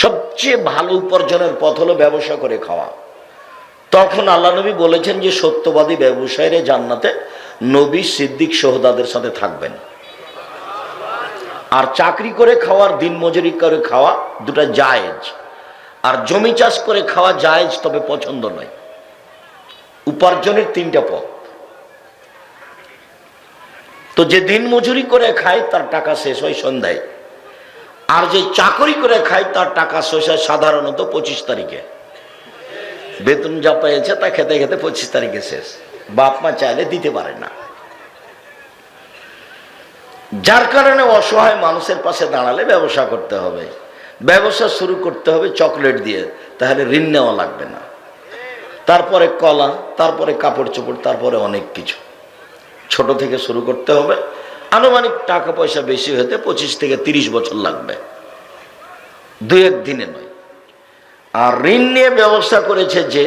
সবচেয়ে ভালো উপার্জনের পথ হলো ব্যবসা করে খাওয়া। তখন আল্লাহ নবী বলেছেন যে, সত্যবাদী ব্যবসায়ীরা জান্নাতে নবী সিদ্দিক সোহদাদের সাথে থাকবেন। আর চাকরি করে খাওয়ার, দিন মজুরি করে খাওয়া দুটা জায়েজ। আর জমি চাষ করে খাওয়া জায়েজ, তবে পছন্দ নয়। উপার্জনের তিনটা পথ। তো যে দিন মজুরি করে খায়, তার টাকা শেষ হয় সন্ধ্যায়। আর যে চাকরি করে খায়, তার টাকা শেষ হয় সাধারণত পঁচিশ তারিখে। বেতন যা পেয়েছে, তা খেতে খেতে পঁচিশ তারিখে শেষ। বাপ মা চাইলে দিতে পারে না। যার কারণে অসহায় মানুষের পাশে দাঁড়ালে ব্যবসা করতে হবে। ব্যবসা শুরু করতে হবে চকলেট দিয়ে, তাহলে ঋণ নেওয়া লাগবে না। তারপরে কলা, তারপরে কাপড় চোপড়, তারপরে অনেক কিছু। ছোট থেকে শুরু করতে হবে। আনুমানিক টাকা পয়সা বেশি হতে পঁচিশ থেকে তিরিশ বছর লাগবে। দু দিনে নয়। আর ঋণ নিয়ে ব্যবস্থা করেছে যে,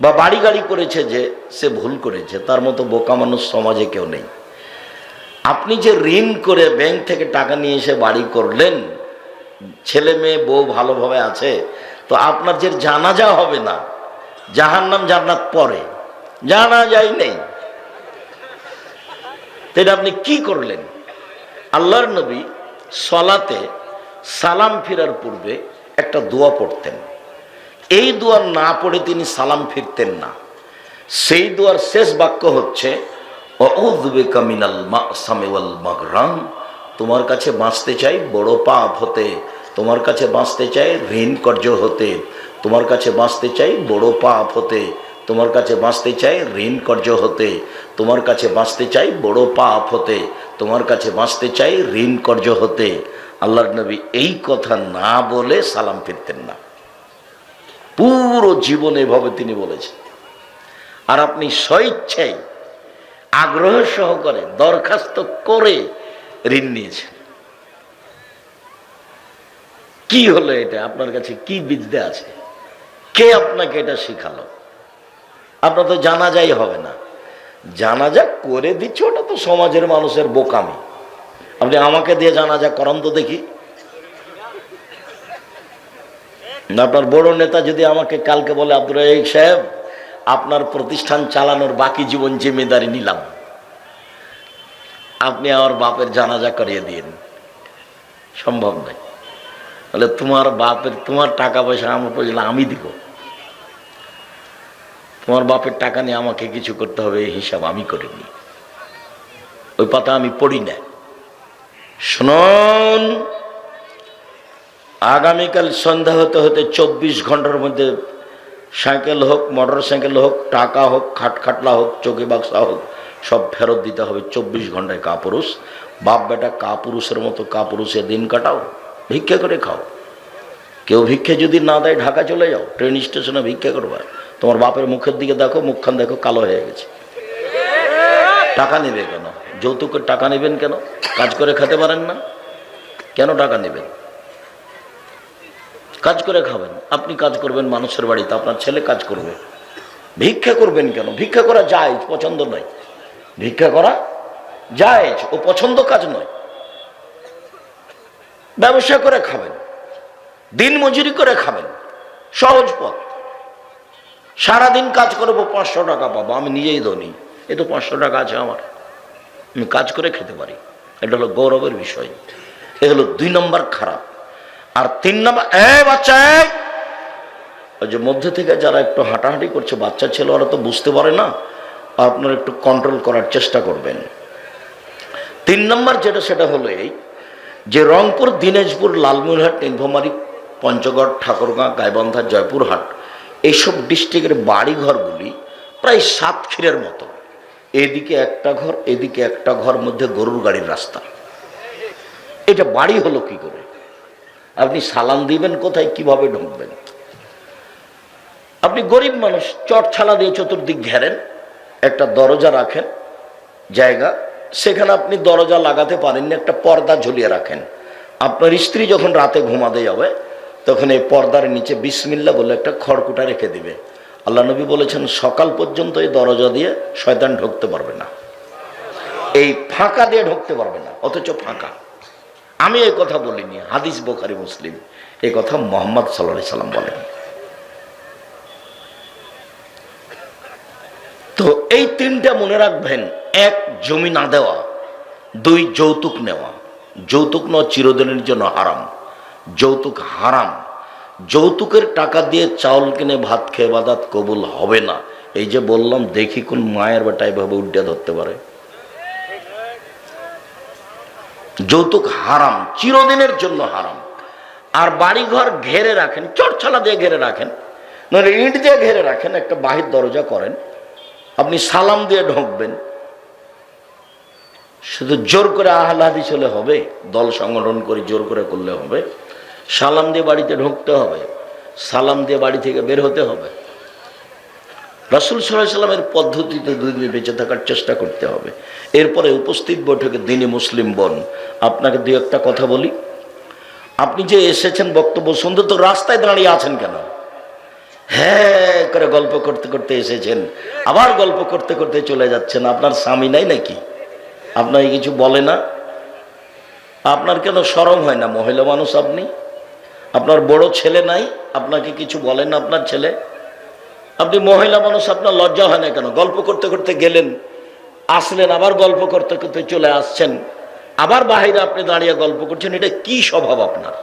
বা বাড়ি গাড়ি করেছে যে, সে ভুল করেছে। তার মতো বোকা মানুষ সমাজে কেউ নেই। আপনি যে ঋণ করে ব্যাংক থেকে টাকা নিয়ে এসে বাড়ি করলেন, ছেলে মেয়ে, বউ ভালোভাবে আছে, তো আপনার যে জানাজা হবে না জাহার নাম জান্নাত পরে। জানা যায় নেই। তো এটা আপনি কি করলেন? আল্লাহর নবী সলাতে সালাম ফিরার পূর্বে একটা দোয়া পড়তেন। এই দোয়া না পড়ে তিনি সালাম ফিরতেন না। সেই দোয়ার শেষ বাক্য হচ্ছে তোমার কাছে বাঁচতে চাই বড় পাপ হতে, তোমার কাছে বাঁচতে চাই ঋণ কর্য হতে, তোমার কাছে বাঁচতে চাই বড় পাপ হতে তোমার কাছে বাঁচতে চাই, ঋণ কর্য হতে। তোমার কাছে বাঁচতে চাই, বড় পাপ হতে। তোমার কাছে বাঁচতে চাই, ঋণ কর্য হতে। আল্লাহর নবী এই কথা না বলে সালাম ফিরতেন না। পুরো জীবন এভাবে তিনি বলেছেন। আর আপনি স্বইচ্ছায় আগ্রহ সহকারে দরখাস্ত করে ঋণ নিয়েছেন। কি হলো এটা? আপনার কাছে কি বিদ্যা আছে? কে আপনাকে এটা শিখালো? আপনার তো জানাজাই হবে না। জানাজা করে দিচ্ছে, ওটা তো সমাজের মানুষের বোকামি। আপনি আমাকে দিয়ে জানাজা করান তো দেখি। আপনার বড় নেতা যদি আমাকে কালকে বলে আব্দুল রাহিক সাহেব, আপনার প্রতিষ্ঠান চালানোর বাকি জীবন জিম্মেদারি নিলাম। আপনি আমার বাপের জানাজা করিয়ে দিন সম্ভব নয়। তাহলে তোমার বাপের, তোমার টাকা পয়সা আমার পয়সা আমি দিব। তোমার বাপের টাকা নিয়ে আমাকে কিছু করতে হবে, এই হিসাব আমি করিনি। ওই পাতা আমি পড়ি না। শুনুন, আগামীকাল সন্ধ্যা হতে হতে চব্বিশ ঘণ্টার মধ্যে সাইকেল হোক মোটর সাইকেল হোক, টাকা হোক, খাটখাটলা হোক, চোখে বাক্সা হোক, সব ফেরত দিতে হবে চব্বিশ ঘন্টায় কাপুরুষ। বাপ বেটা কাপুরুষের মতো কাপুরুষে দিন কাটাও, ভিক্ষা করে খাও। কেউ ভিক্ষে যদি না দেয় ঢাকা চলে যাও, ট্রেন স্টেশনে ভিক্ষা করবা। তোমার বাপের মুখের দিকে দেখো, মুখখান দেখো কালো হয়ে গেছে। টাকা নেবে কেন? যৌতুকের টাকা নেবেন কেন? কাজ করে খেতে পারেন না? কেন টাকা নেবেন? কাজ করে খাবেন। আপনি কাজ করবেন মানুষের বাড়িতে, আপনার ছেলে কাজ করবে। ভিক্ষা করবেন কেন? ভিক্ষা করা যায়, পছন্দ নয়। ভিক্ষা করা যায়, ও পছন্দ কাজ নয়। ব্যবসা করে খাবেন। দিন মজুরি করে খাবেন। সহজ পথ। সারাদিন কাজ করব, পাঁচশো টাকা পাবো। আমি নিজেই ধনী। এ তো পাঁচশো টাকা আছে আমার। আমি কাজ করে খেতে পারি। এটা হলো গৌরবের বিষয়। এ হলো দুই নম্বর খারাপ। আর তিন নম্বর, এ বাচ্চা! ওই যে মধ্যে থেকে যারা একটু হাঁটাহাঁটি করছে, বাচ্চা ছেলে, ওরা তো বুঝতে পারে না। আপনারা একটু কন্ট্রোল করার চেষ্টা করবেন। তিন নম্বর যেটা, সেটা হলো এই যে রংপুর, দিনাজপুর, লালমনিরহাট নীলফামারী পঞ্চগড়, ঠাকুরগাঁ, গাইবান্ধা, জয়পুরহাট এইসব ডিস্ট্রিক্টের বাড়িঘরগুলি প্রায় সাতক্ষীরের মতো। এদিকে একটা ঘর, এদিকে একটা ঘর মধ্যে গরুর গাড়ির রাস্তা। এটা বাড়ি হলো কি করে? আপনি সালাম দিবেন কোথায়, কীভাবে ঢুকবেন? আপনি গরিব মানুষ, চট ছালা দিয়ে চতুর্দিক ঘেরেন, একটা দরজা রাখেন, জায়গা, সেখানে আপনি দরজা লাগাতে পারেননি, একটা পর্দা ঝুলিয়ে রাখেন। আপনার স্ত্রী যখন রাতে ঘুমাতে যাবে তখন এই পর্দার নিচে বিসমিল্লা বলে একটা খড়কুটা রেখে দিবে। আল্লাহ নবী বলেছেন, সকাল পর্যন্ত এই দরজা দিয়ে শয়তান ঢুকতে পারবে না। এই ফাঁকা দিয়ে ঢুকতে পারবে না, অথচ ফাঁকা। আমি এই কথা বলিনি, হাদিস বোখারি মুসলিম। এই কথা মোহাম্মদ সাল্লাহ সাল্লাম বলেন। তো এই তিনটা মনে রাখবেন, এক জমি না দেওয়া, দুই যৌতুক নেওয়া। যৌতুক নেওয়া চিরদিনের জন্য হারাম। যৌতুক হারাম। যৌতুকের টাকা দিয়ে চাউল কিনে ভাত খেয়ে বাদাত কবুল হবে না। এই যে বললাম, দেখি কোন মায়ের বেটা এভাবে উড্ডা ধরতে পারে। যৌতুক হারাম, চিরদিনের জন্য হারাম। আর বাড়িঘর ঘেরে রাখেন চটছালা দিয়ে ঘেরে রাখেন, নইলে ইট দিয়ে ঘেরে রাখেন, একটা বাহির দরজা করেন, আপনি সালাম দিয়ে ঢুকবেন। শুধু জোর করে আহ্লাদি চলে হবে, দল সংগঠন করে জোর করে করলে হবে। সালাম দিয়ে বাড়িতে ঢুকতে হবে, সালাম দিয়ে বাড়ি থেকে বের হতে হবে। রাসুল সাল্লাহ সাল্লামের পদ্ধতিতে দুই দিন বেঁচে থাকার চেষ্টা করতে হবে। এরপরে উপস্থিত বৈঠকে দিনে মুসলিম বোন, আপনাকে দু একটা কথা বলি। আপনি যে এসেছেন বক্তব্য শুনতে, তো রাস্তায় দাঁড়িয়ে আছেন কেন? হ্যাঁ করে গল্প করতে করতে এসেছেন। আবার গল্প করতে করতে চলে যাচ্ছেন। আপনার স্বামী নাই নাকি? আপনাকে কিছু বলে না? আপনার কেন সরম হয় না? মহিলা মানুষ আপনি? আপনার বড় ছেলে নাই, আপনাকে কিছু বলেন না আপনার ছেলে? আপনি মহিলা মানুষ, আপনার লজ্জা হয় না কেন? গল্প করতে করতে গেলেন, আসলেন, আবার গল্প করতে করতে চলে আসছেন। আবার বাহিরে আপনি দাঁড়িয়ে গল্প করছেন, এটা কি স্বভাব আপনার?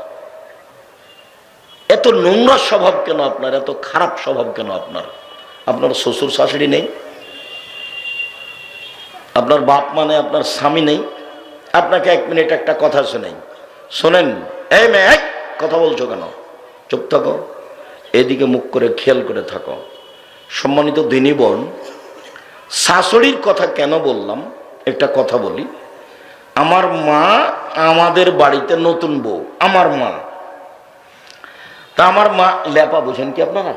এত নোংরা স্বভাব কেন আপনার? এত খারাপ স্বভাব কেন আপনার? আপনার শ্বশুর শাশুড়ি নেই? আপনার বাপ মানে আপনার স্বামী নেই? আপনাকে এক মিনিট একটা কথা শোনাই। শোনেন, এই মেয়ে কথা বলছো কেন? চুপ থাকো। এদিকে মুখ করে খেয়াল করে থাকো। সম্মানিত দিনী বোন, শাশুড়ির কথা কেন বললাম? একটা কথা বলি। আমার মা আমাদের বাড়িতে নতুন বউ, আমার মা। তা আমার মা লেপা বুঝেন কি আপনারা?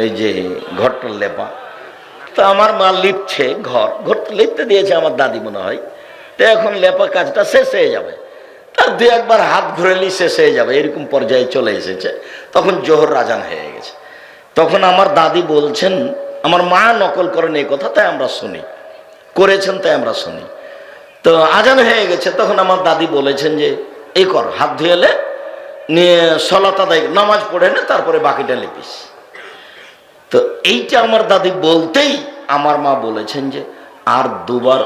এই যে ঘরটার লেপা। তা আমার মা লিপছে ঘর ঘর লিপতে দিয়েছে আমার দাদি মনে হয়। তো এখন লেপা কাজটা শেষ হয়ে যাবে। তার দু একবার হাত ঘুরেলি শেষ হয়ে যাবে, এরকম পর্যায়ে চলে এসেছে। তখন জোহর রাজান হয়ে গেছে। তখন আমার দাদি বলছেন, আমার মা নকল করেন এই কথা, তাই আমরা শুনি। করেছেন, তাই আমরা শুনি। তো আজান হয়ে গেছে, তখন আমার দাদি বলেছেন যে, এই কর, হাত ধুয়েলে নিয়ে সলাত আদায়, নামাজ পড়ে নে, তারপরে বাকিটা লিপিস। তো এইটা আমার দাদি বলতেই আমার মা বলেছেন যে, আর দুবার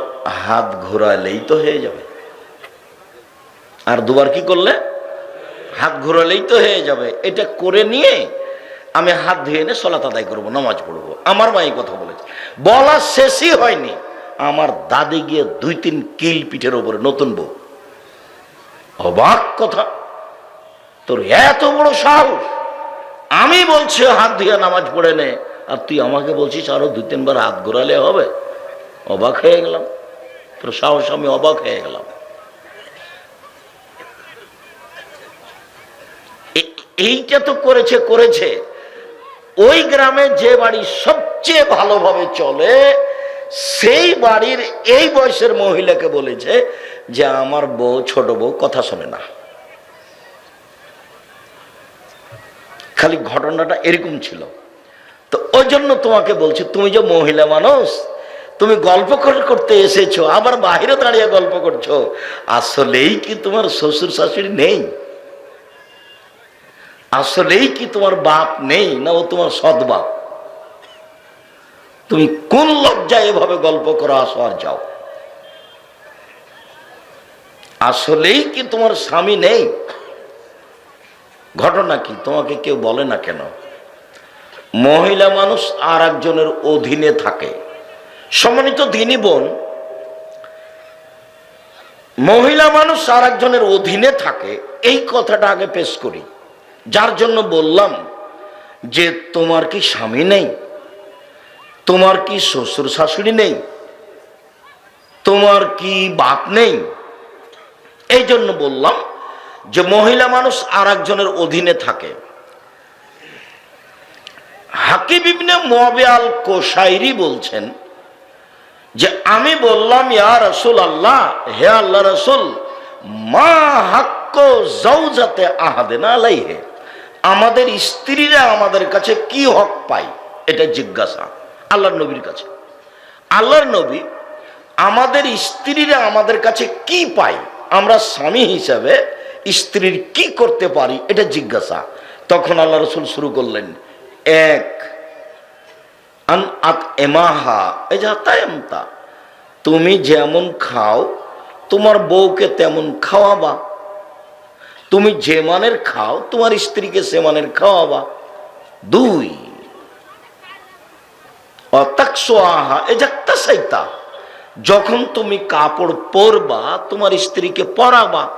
হাত ঘোরালেই তো হয়ে যাবে। আর দুবার কি করলে? হাত ঘোরালেই তো হয়ে যাবে। এটা করে নিয়ে আমি হাত ধুয়ে এনে সলাত আদায় করব, নামাজ পড়ব। আমার মা এই কথা বলেছে। বলা শেষই হয়নি। আমার দাদি গিয়ে দুই তিন কিল পিঠের ওপরে নতুন বউ। অবাক কথা। তোর এত বড় সাহস। আমি বলছি, হাত ধুয়ে নামাজ পড়ে নে। আর তুই আমাকে বলছিস আরও দুই তিনবার হাত ঘোরালে হবে? অবাক হয়ে গেলাম। তোর সাহস, আমি অবাক হয়ে গেলাম এ- এইটা তো করেছে করেছে। ওই গ্রামে যে বাড়ি সবচেয়ে ভালোভাবে চলে, সেই বাড়ির এই বয়সের মহিলাকে বলেছে যে, আমার বউ, ছোট বউ, কথা শোনে না। খালি ঘটনাটা এরকম ছিল। তো ওই জন্য তোমাকে বলছি, তুমি যে মহিলা মানুষ, তুমি গল্প করতে এসেছ, আবার বাইরে দাঁড়িয়ে গল্প করছ, আসলেই কি তোমার শ্বশুর শাশুড়ি নেই? আসলেই কি তোমার বাপ নেই না ও তোমার সৎ বাপ? তুমি কোন লজ্জায় এভাবে গল্প করো? আসো আর যাও। আসলেই কি তোমার স্বামী নেই? ঘটনা কি? তোমাকে কেউ বলে না কেন? মহিলা মানুষ আর একজনের অধীনে থাকে। সম্মানিত দিনী বোন, মহিলা মানুষ আর একজনের অধীনে থাকে। এই কথাটা আগে পেশ করি। যার জন্য বললাম যে তোমার কি স্বামী নেই? তোমার কি শ্বশুর শাশুড়ি নেই? তোমার কি বাপ নেই? এই জন্য বললাম যে মহিলা মানুষ আর একজনের অধীনে থাকে। হাকিব ইবনে মুয়াবে আল কোসাইরি বলছেন যে আমি বললাম, ইয়া রসুল আল্লাহ হে আল্লাহ রসুল, মা হাক্ক জৌজাতে আহাদেনা আলাইহে। আমাদের স্ত্রীরা আমাদের কাছে কি হক পায়, এটা জিজ্ঞাসা আল্লাহর নবীর কাছে। আল্লাহর নবী আমাদের স্ত্রীরা আমাদের কাছে কি পায়, আমরা স্বামী হিসাবে স্ত্রীর কি করতে পারি, এটা জিজ্ঞাসা। তখন আল্লাহ রসুল শুরু করলেন, এক, আন আত এমাহা তায়ামতা তুমি যেমন খাও, তোমার বউকে তেমন খাওয়াবা। তুমি যে মানের খাও, তোমার স্ত্রীকে সে মানের খাওয়াবা। দুই সাইতা। যখন তুমি কাপড় পরবা, তোমার স্ত্রীকে পরাবা।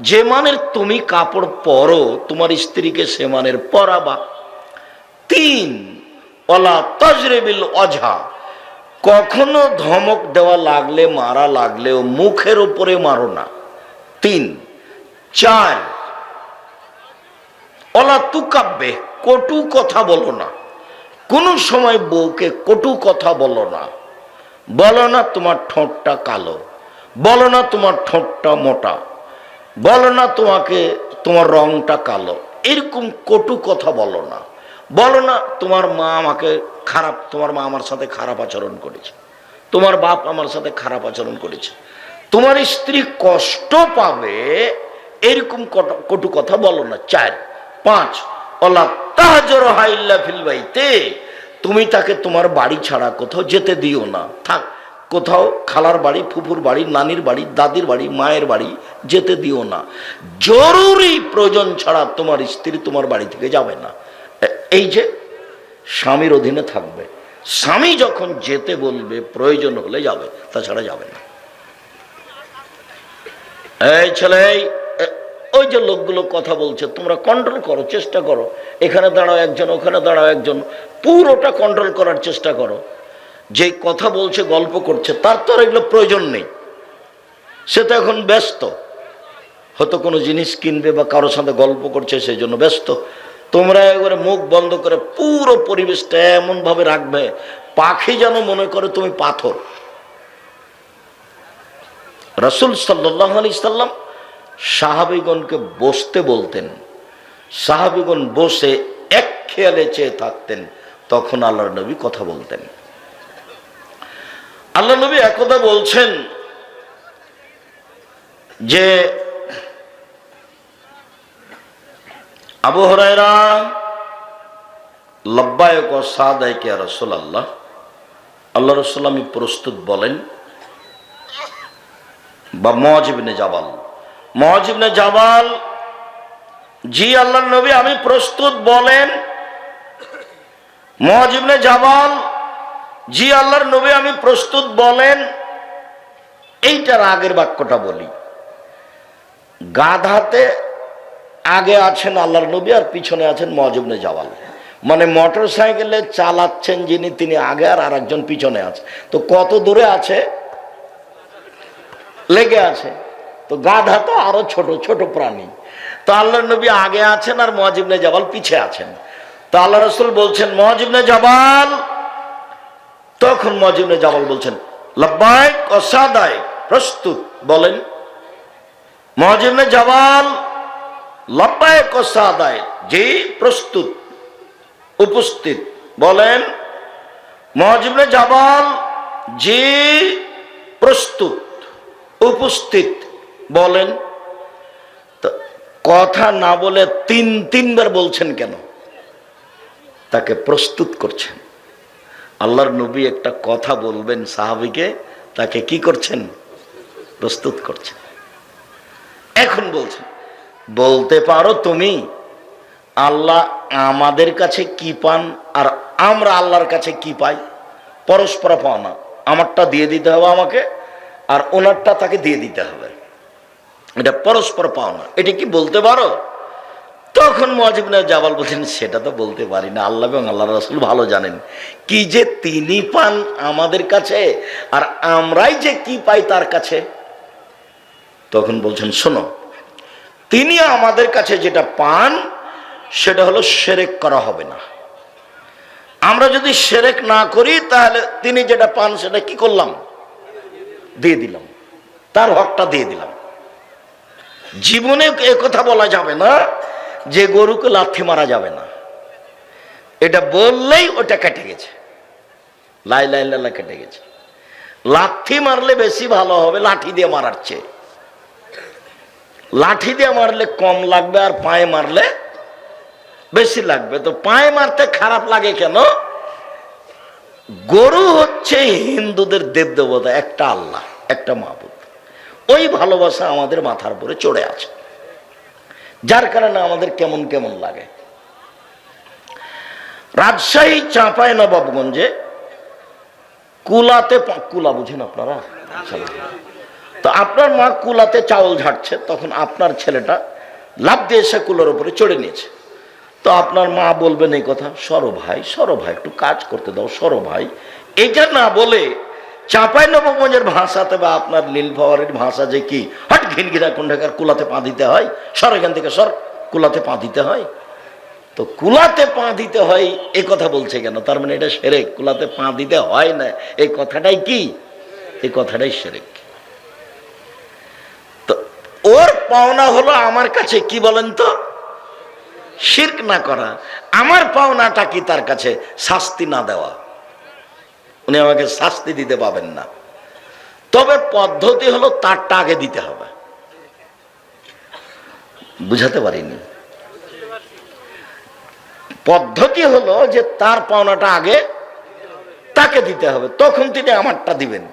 যে মানের তুমি কাপড় পরো, তোমার স্ত্রীকে সে মানের পরাবা। তিন অলা তজরেবিল অঝা কখনো ধমক দেওয়া লাগলে, মারা লাগলেও মুখের উপরে মারো না। তিন চার। অলা তুকাব্বে কটু কথা বলো না। কোনো সময় বউকে কটু কথা বলো না। বলো না তোমার ঠোঁটটা কালো। বলো না তোমার ঠোঁটটা মোটা। বলো না তোমাকে তোমার রংটা কালো। এরকম কটু কথা বলো না। বলো না তোমার মা আমাকে খারাপ, তোমার মা আমার সাথে খারাপ আচরণ করেছে। তোমার বাপ আমার সাথে খারাপ আচরণ করেছে। তোমার স্ত্রী কষ্ট পাবে এরকম কট- কথা বলো না। চার। পাঁচ। অলা ফিলবাইতে তুমি তাকে তোমার বাড়ি ছাড়া কোথাও যেতে দিও না। থাক, কোথাও খালার বাড়ি, ফুফুর বাড়ি, নানির বাড়ি, দাদির বাড়ি, মায়ের বাড়ি যেতে দিও না। জরুরি প্রয়োজন ছাড়া তোমার স্ত্রী তোমার বাড়ি থেকে যাবে না। এই যে স্বামীর অধীনে থাকবে। স্বামী যখন যেতে বলবে, প্রয়োজন হলে যাবে, তাছাড়া যাবে না। এই ছেলে ওই যে লোকগুলো কথা বলছে, তোমরা কন্ট্রোল করো, চেষ্টা করো। এখানে দাঁড়াও একজন, ওখানে দাঁড়াও একজন, পুরোটা কন্ট্রোল করার চেষ্টা করো। যে কথা বলছে, গল্প করছে, তার তো আর এগুলো প্রয়োজন নেই। সে তো এখন ব্যস্ত। হয়তো কোনো জিনিস কিনবে বা কারোর সাথে গল্প করছে, সেই জন্য ব্যস্ত। তোমরা একবারে মুখ বন্ধ করে পুরো পরিবেশটা এমনভাবে রাখবে, পাখি যেন মনে করে তুমি পাথর। রসুল সাল্লাহ আলি সাল্লাম সাহাবিগণকে বসতে বলতেন। সাহাবিগণ বসে এক খেয়ালে চেয়ে থাকতেন, তখন আল্লাহর নবী কথা বলতেন। আল্লাহ নবী একদা বলছেন যে, আবু লব্বায়ক সাদায়কে রসুল আল্লাহ আল্লাহ রসুল প্রস্তুত বলেন, বা মজিবনে জাবাল। মজিবনে জাবাল জি আল্লাহ নবী, আমি প্রস্তুত বলেন। মজিবনে জাবাল জি আল্লাহর নবী, আমি প্রস্তুত বলেন। এইটার আগের বাক্যটা বলি। গাধাতে আগে আছেন আল্লাহর নবী আর পিছনে আছেন মজবনে জাওয়াল মানে মোটর সাইকেলে চালাচ্ছেন যিনি, তিনি আগে আর আরেকজন পিছনে আছে। তো কত দূরে আছে? লেগে আছে। তো গাধা তো আরও ছোট ছোট প্রাণী। তো আল্লাহ নবী আগে আছেন আর মজিবনে জাবাল পিছে আছেন। তো আল্লাহ রসুল বলছেন মজিবনে জাবাল। তখন মজিবনে জাবাল বলছেন অসাদায় প্রস্তুত, বলেন। মজিবনে জাবাল লব্বায়ক সাদায় যে প্রস্তুত, উপস্থিত, বলেন। মজিবনে জাবাল যে প্রস্তুত, উপস্থিত বলেন? কথা না বলে তিন, তিনবার বলছেন কেন? তাকে প্রস্তুত করছেন। আল্লাহর নবী একটা কথা বলবেন সাহাবিকে, তাকে কি করছেন? প্রস্তুত করছেন। এখন বলছেন, বলতে পারো তুমি, আল্লাহ আমাদের কাছে কি পান আর আমরা আল্লাহর কাছে কি পাই? পরস্পর পাওনা আমারটা দিয়ে দিতে হবে আমাকে আর ওনারটা তাকে দিয়ে দিতে হবে। এটা পরস্পর পাওনা। এটা কি বলতে পারো? তখন মজিবনা জাবাল বলছেন, সেটা তো বলতে পারি না। আল্লাহ এবং আল্লাহ রসুল ভালো জানেন। কি যে তিনি পান আমাদের কাছে আর আমরাই যে কি পাই তার কাছে? তখন বলছেন, শোনো, তিনি আমাদের কাছে যেটা পান, সেটা হলো সেরেক করা হবে না। আমরা যদি সেরেক না করি, তাহলে তিনি যেটা পান, সেটা কি করলাম? দিয়ে দিলাম। তার হকটা দিয়ে দিলাম। জীবনে কথা বলা যাবে না, যে গরুকে লাথি মারা যাবে না। এটা বললেই ওটা কেটে গেছে। লাই লাই লালা কেটে গেছে। লাথি মারলে বেশি ভালো হবে, লাঠি দিয়ে মারার চেয়ে। লাঠি দিয়ে মারলে কম লাগবে আর পায়ে মারলে বেশি লাগবে। তো পায়ে মারতে খারাপ লাগে কেন? গরু হচ্ছে হিন্দুদের দেব দেবতা একটা আল্লাহ, একটা মাহবুদ ওই ভালোবাসা আমাদের মাথার উপরে চড়ে আছে। যার কারণে আমাদের কেমন কেমন লাগে। রাজশাহী চাঁপায় নবাবগঞ্জে কুলাতে কুলা বুঝেন আপনারা? তো আপনার মা কুলাতে চাউল ঝাড়ছে, তখন আপনার ছেলেটা লাভ দিয়ে এসে কুলার উপরে চড়ে নিয়েছে। তো আপনার মা বলবেন এই কথা, সরো ভাই সরো ভাই, একটু কাজ করতে দাও, সরো ভাই। এটা না বলে চাঁপাই নবগঞ্জের ভাষাতে বা আপনার নীলফাওয়ারের ভাষা যে কি? হট ঘিনঘিরা কোনটাকার কুলাতে পা দিতে হয়। সর এখান থেকে সর, কুলাতে পা দিতে হয়। তো কুলাতে পা দিতে হয়, এ কথা বলছে কেন? তার মানে এটা সেরেক। কুলাতে পা দিতে হয় না। এই কথাটাই কি? এই কথাটাই সেরেক। তো ওর পাওনা হলো আমার কাছে, কি বলেন তো? শির্ক না করা। আমার পাওনাটা কি তার কাছে? শাস্তি না দেওয়া। উনি আমাকে শাস্তি দিতে পাবেন না। তবে পদ্ধতি হলো তারটা আগে দিতে হবে। বুঝাতে পারিনি। পদ্ধতি হলো যে তার পাওনাটা আগে তাকে দিতে হবে, তখন তিনি আমারটা দিবেন।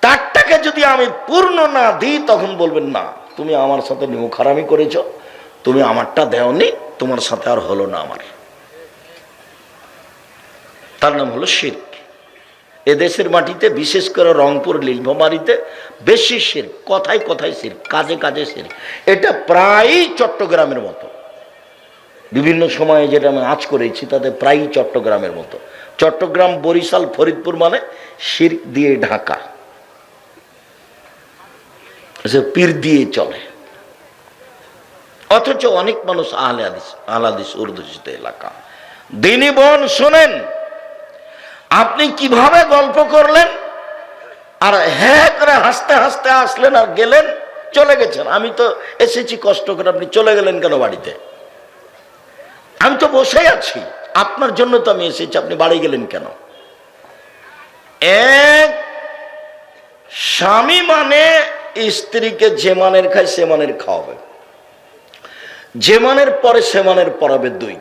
তারটাকে যদি আমি পূর্ণ না দিই, তখন বলবেন, না, তুমি আমার সাথে নিমুখারামি করেছ, তুমি আমারটা দেওনি, তোমার সাথে আর হলো না আমার। তার নাম হলো শির্ক এদেশের মাটিতে, বিশেষ করে রংপুর লীলভমারিতে বেশি শির, কথায় কথায় শির, কাজে কাজে শির। এটা প্রায়ই চট্টগ্রামের মতো। বিভিন্ন সময়ে যেটা আমি আজ করেছি, তাতে প্রায়ই চট্টগ্রামের মতো। চট্টগ্রাম, বরিশাল, ফরিদপুর মানে শির দিয়ে ঢাকা। পীর দিয়ে চলে। অথচ অনেক মানুষ আহলে হাদিস উর্দুষিত এলাকা। দিনী বোন, শোনেন আপনি কীভাবে গল্প করলেন? আর হ্যাঁ করে হাসতে হাসতে আসলেন আর গেলেন, চলে গেছেন। আমি তো এসেছি কষ্ট করে, আপনি চলে গেলেন কেন বাড়িতে? আমি তো বসেই আছি, আপনার জন্য তো আমি এসেছি, আপনি বাড়ি গেলেন কেন? এক, স্বামী মানে স্ত্রীকে যে মানের খায় সে মানের খাওয়াবে। যে মানের পরে সে মানের পড়াবে দুই।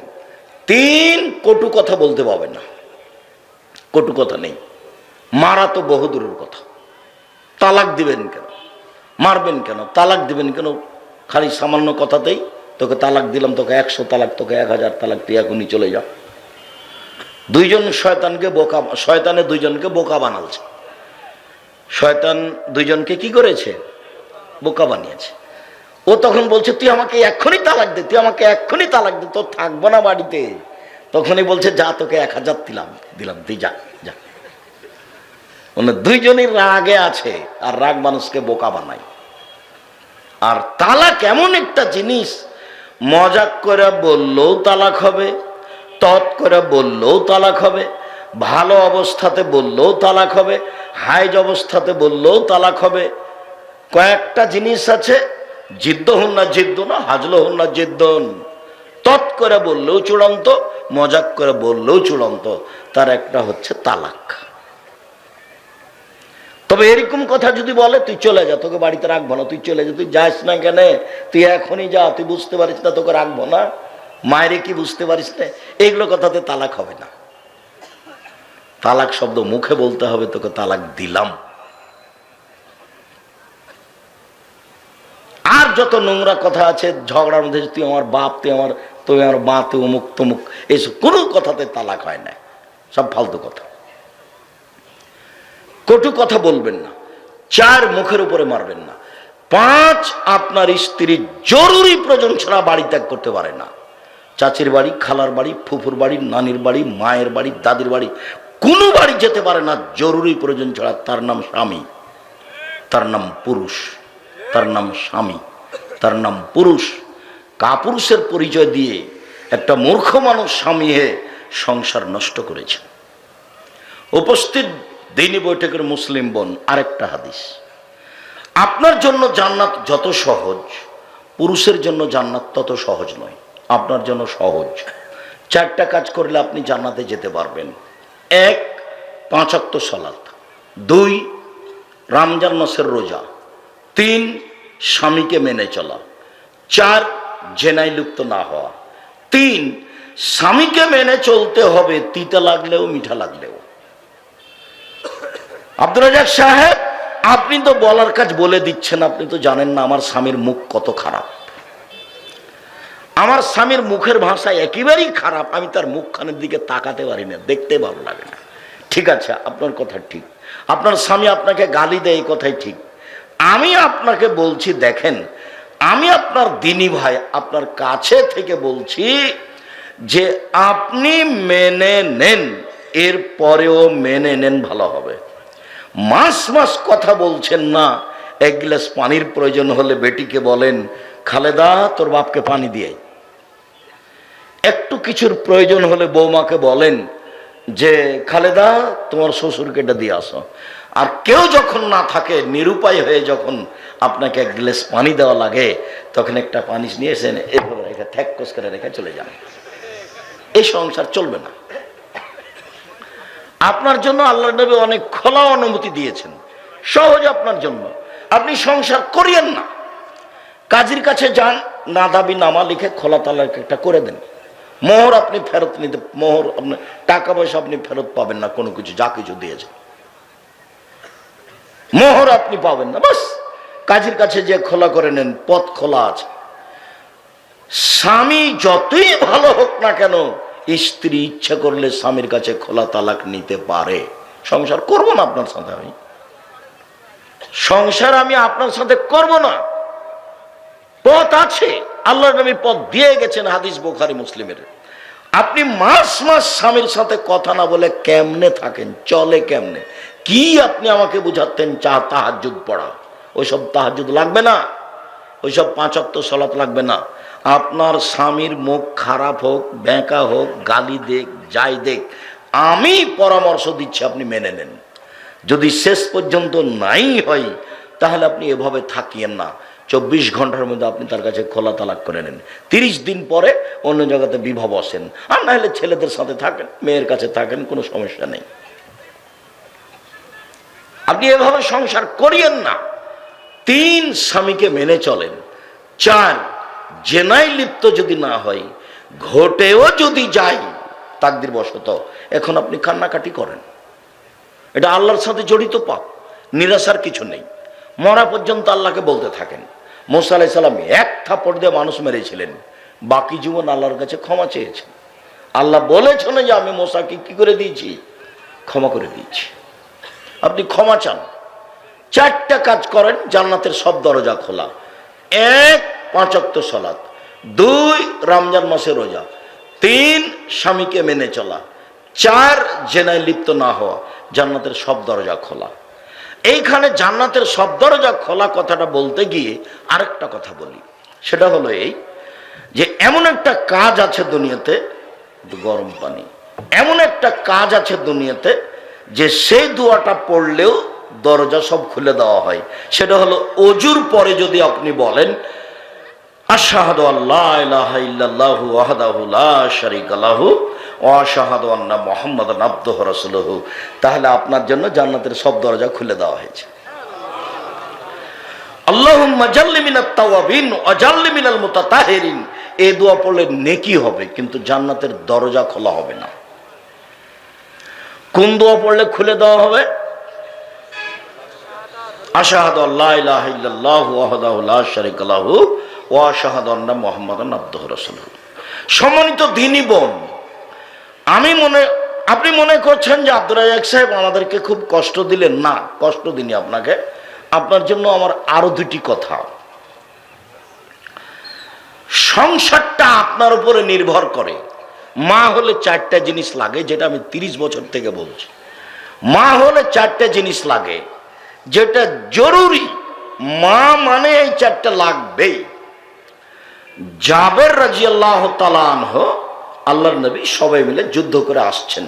তিন, কটু কথা বলতে পাবে না। কটু কথা নেই। মারা তো বহুদূরের কথা। তালাক দিবেন কেন? মারবেন কেন? তালাক দিবেন কেন? খালি সামান্য কথাতেই তোকে তালাক দিলাম, তোকে একশো তালাক, তোকে এক হাজার তালাক, তুই এখনই চলে যা। দুইজন শয়তানকে বোকা, শয়তানে দুইজনকে বোকা বানালছে। শয়তান দুইজনকে কি করেছে? বোকা বানিয়েছে। ও তখন বলছে, তুই আমাকে এক্ষুনি তালাক দে, তুই আমাকে এক্ষুনি তালাক দে, তোর থাকব না বাড়িতে। তখনই বলছে, যা তোকে এক হাজার দিলাম দিলাম তুই যা যা। মানে দুইজনই রাগে আছে, আর রাগ মানুষকে বোকা বানায়। আর তালাক এমন একটা জিনিস, মজাক করে বললেও তালাক হবে, তৎ করে বললেও তালাক হবে, ভালো অবস্থাতে বললেও তালাক হবে হাইজ অবস্থাতে বললেও তালাক হবে। কয়েকটা জিনিস আছে, জিদ্দ হন না জিদ্দ না হাজলো হন না জিদ্দন তৎ করে বললেও চূড়ান্ত, মজাক করে বললেও চূড়ান্ত। তার একটা হচ্ছে তালাক। তবে এরকম কথা যদি বলে, তুই চলে যা, তোকে বাড়িতে রাখব না, তুই চলে যা, তুই যাস না কেন? তুই এখনই যা, তুই বুঝতে পারিস না, তোকে রাখব না। মায়েরে কি বুঝতে পারিস না? এইগুলো কথাতে তালাক হবে না। তালাক শব্দ মুখে বলতে হবে, তোকে তালাক দিলাম। আর যত নোংরা কথা আছে, ঝগড়ার মধ্যে তুই আমার বাপ, তুই আমার তুই আমার মা তুই অমুক তমুক এইসব কোনো কথাতে তালাক হয় না, সব ফালতু কথা। কটু কথা বলবেন না, চার মুখের উপরে মারবেন না। পাঁচ, আপনার স্ত্রী জরুরি প্রয়োজন ছাড়া বাড়ি ত্যাগ করতে পারে না। চাচির বাড়ি, খালার বাড়ি, ফুফুর বাড়ি, নানির বাড়ি, মায়ের বাড়ি, দাদির বাড়ি, কোনো বাড়ি যেতে পারে না, জরুরি প্রয়োজন ছাড়া। তার নাম স্বামী, তার নাম পুরুষ, তার নাম স্বামী, তার নাম পুরুষ। কাপুরুষের পরিচয় দিয়ে একটা মূর্খ মানুষ স্বামী সংসার নষ্ট করেছে উপস্থিত দিনী বৈঠকের মুসলিম বোন আরেকটা হাদিস। আপনার জন্য জান্নাত যত সহজ, পুরুষের জন্য জান্নাত তত সহজ নয়। আপনার জন্য সহজ। চারটা কাজ করলে আপনি জান্নাতে যেতে পারবেন। এক পাঁচাত্ত সালাত। দুই, রামজান মাসের রোজা। তিন, স্বামীকে মেনে চলা। চার জেনাই লুপ্ত না হওয়া। তিন, স্বামীকে মেনে চলতে হবে, তিতা লাগলেও, মিঠা লাগলেও। আব্দুল রাজাক সাহেব, আপনি তো বলার কাজ বলে দিচ্ছেন, আপনি তো জানেন না আমার স্বামীর মুখ কত খারাপ। আমার স্বামীর মুখের ভাষা একেবারেই খারাপ, আমি তার মুখখানের দিকে তাকাতে পারি না, দেখতে ভালো লাগে না। ঠিক আছে, আপনার কথা ঠিক। আপনার স্বামী আপনাকে গালি দেয়, এই কথাই ঠিক। আমি আপনাকে বলছি, দেখেন আমি আপনার দিনী ভাই, আপনার কাছে থেকে বলছি যে আপনি মেনে নেন এর পরেও মেনে নেন ভালো হবে। মাস মাস কথা বলছেন না, এক গ্লাস পানির প্রয়োজন হলে বেটিকে বলেন, খালেদা, তোর বাপকে পানি দিয়ে একটু কিছুর প্রয়োজন হলে বৌমাকে বলেন যে, খালেদা, তোমার শ্বশুরকে এটা দিয়ে আসো। আর কেউ যখন না থাকে, নিরুপায় হয়ে যখন আপনাকে এক গ্লাস পানি দেওয়া লাগে, তখন একটা পানি নিয়ে এসে এভাবে রেখে থ্যাকস করে রেখে চলে যান। এই সংসার চলবে না। আপনার জন্য আল্লাহ নবী অনেক খোলা অনুমতি দিয়েছেন। সহজ আপনার জন্য। আপনি সংসার করিয়েন না। কাজীর কাছে যান, না দাবি নামা লিখে খোলা তালাক একটা করে দেন। মোহর আপনি ফেরত নিতে মোহর আপনি টাকা পয়সা আপনি ফেরত পাবেন না, কোনো কিছু, যা কিছু দিয়েছে মোহর আপনি পাবেন না, বাস। কাজীর কাছে যে খোলা করে নেন, পথ খোলা আছে। স্বামী যতই ভালো হোক না কেন, স্ত্রী ইচ্ছা করলে স্বামীর কাছে খোলা তালাক নিতে পারে। সংসার করব না আপনার সাথে আমি। সংসার আমি আপনার সাথে করব না। পথ আছে আল্লাহ নবী পথ দিয়ে গেছেন হাদিস বোখারি মুসলিমের। আপনি মাস মাস স্বামীর সাথে কথা না বলে কেমনে থাকেন, চলে কেমনে? কি আপনি আমাকে বুঝাতেন চা তাহাজুদ পড়া? ওইসব তাহাজুদ লাগবে না। ওইসব পাঁচক্ত সলাত লাগবে না। আপনার স্বামীর মুখ খারাপ হোক, ব্যাঁকা হোক, গালি দেখ যাই দেখ আমি পরামর্শ দিচ্ছি আপনি মেনে নেন। যদি শেষ পর্যন্ত নাই হয়, তাহলে আপনি এভাবে থাকিয়েন না। চব্বিশ ঘণ্টার মধ্যে আপনি তার কাছে খোলা তালাক করে নেন। তিরিশ দিন পরে অন্য জায়গাতে বিবাহ বসেন। আর না হলে ছেলেদের সাথে থাকেন, মেয়ের কাছে থাকেন, কোনো সমস্যা নেই। আপনি এভাবে সংসার করিয়েন না। তিন স্বামীকে মেনে চলেন। চার জেনাই লিপ্ত যদি না হয়, ঘটেও যদি যাই, তাকদির বশত। এখন আপনি কান্নাকাটি করেন। এটা আল্লাহর সাথে জড়িত পাপ, নিরাশার কিছু নেই। মরা পর্যন্ত আল্লাহকে বলতে থাকেন। মোসা আলাই সাল্লাম এক থাপড় দিয়ে মানুষ মেরেছিলেন। বাকি জীবন আল্লাহর কাছে ক্ষমা চেয়েছেন। আল্লাহ বলেছেন যে আমি মোসাকে কি করে দিয়েছি? ক্ষমা করে দিয়েছি। আপনি ক্ষমা চান। চারটা কাজ করেন, জান্নাতের সব দরজা খোলা। এক পাঁচক্ত সলাৎ দুই, রমজান মাসে রোজা। তিন, স্বামীকে মেনে চলা। চার, জেনায় লিপ্ত না হওয়া। জান্নাতের সব দরজা খোলা। এইখানে জান্নাতের সব দরজা খোলা কথাটা বলতে গিয়ে আরেকটা কথা বলি। সেটা হলো এই যে, এমন একটা কাজ আছে দুনিয়াতে, গরম পানি। এমন একটা কাজ আছে দুনিয়াতে যে সেই দোয়াটা পড়লেও দরজা সব খুলে দেওয়া হয়। সেটা হলো অজুর পরে যদি আপনি বলেন আল্লাহ লা তাহলে আপনার জন্য জান্নাতের সব দরজা খুলে দেওয়া হয়েছে। আল্লাহুম্মা জাল্লি দোয়া পড়লে নেকি হবে, কিন্তু জান্নাতের দরজা খোলা হবে না। কোন দোয়া পড়লে খুলে দেওয়া হবে। আল্লাহ ইলাহা আমি মনে, আপনি মনে করছেন যে সাহেব আমাদেরকে খুব কষ্ট দিলেন। না, কষ্ট আপনাকে। আপনার জন্য আমার আরও দুটি কথা। সংসারটা আপনার উপরে নির্ভর করে। মা হলে চারটা জিনিস লাগে, যেটা আমি তিরিশ বছর থেকে বলছি। মা হলে চারটা জিনিস লাগে, যেটা জরুরি। মা মানে এই চারটা লাগবেই। জাবের রাজিয়াল্লাহ তালানহ আল্লাহর নবী সবাই মিলে যুদ্ধ করে আসছেন।